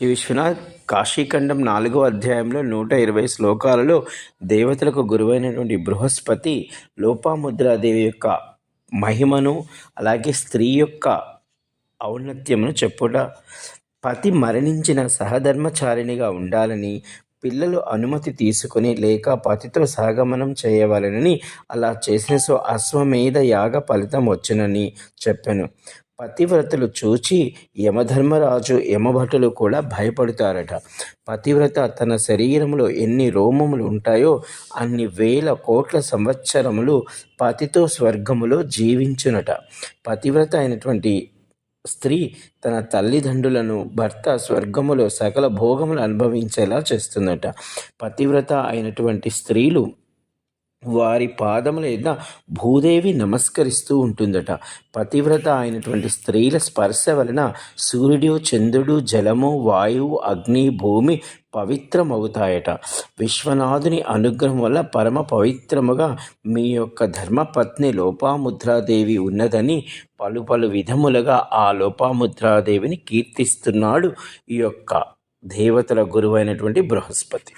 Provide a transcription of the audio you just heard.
శ్రీ విశ్వనాథ్ కాశీఖండం నాలుగో అధ్యాయంలో నూట ఇరవై శ్లోకాలలో దేవతలకు గురువైనటువంటి బృహస్పతి లోపాముద్రాదేవి యొక్క మహిమను అలాగే స్త్రీ యొక్క ఔన్నత్యమును చెప్పుట పతి మరణించిన సహధర్మచారిణిగా ఉండాలని పిల్లలు అనుమతి తీసుకుని లేక పతితో సహగమనం చేయవలనని అలా చేసిన సో అశ్వమేధ యాగ ఫలితం వచ్చునని చెప్పాను. పతివ్రతలు చూచి యమధర్మరాజు యమభటులు కూడా భయపడతారట. పతివ్రత తన శరీరంలో ఎన్ని రోమములు ఉంటాయో అన్ని వేల కోట్ల సంవత్సరములు పతితో స్వర్గములో జీవించునట. పతివ్రత అయినటువంటి స్త్రీ తన తల్లిదండ్రులను భర్త స్వర్గములో సకల భోగములు అనుభవించేలా చేస్తుందట. పతివ్రత అయినటువంటి స్త్రీలు వారి పాదముల ఎదుట భూదేవి నమస్కరిస్తూ ఉంటుందట. పతివ్రత అయినటువంటి స్త్రీల స్పర్శ వలన సూర్యుడు చంద్రుడు జలము వాయువు అగ్ని భూమి పవిత్రమవుతాయట. విశ్వనాథుని అనుగ్రహం వల్ల పరమ పవిత్రముగా మీ యొక్క ధర్మపత్ని లోపాముద్రాదేవి ఉన్నదని పలు పలు విధములుగా ఆ లోపాముద్రాదేవిని కీర్తిస్తున్నాడు ఈ యొక్క దేవతల గురువైనటువంటి బృహస్పతి.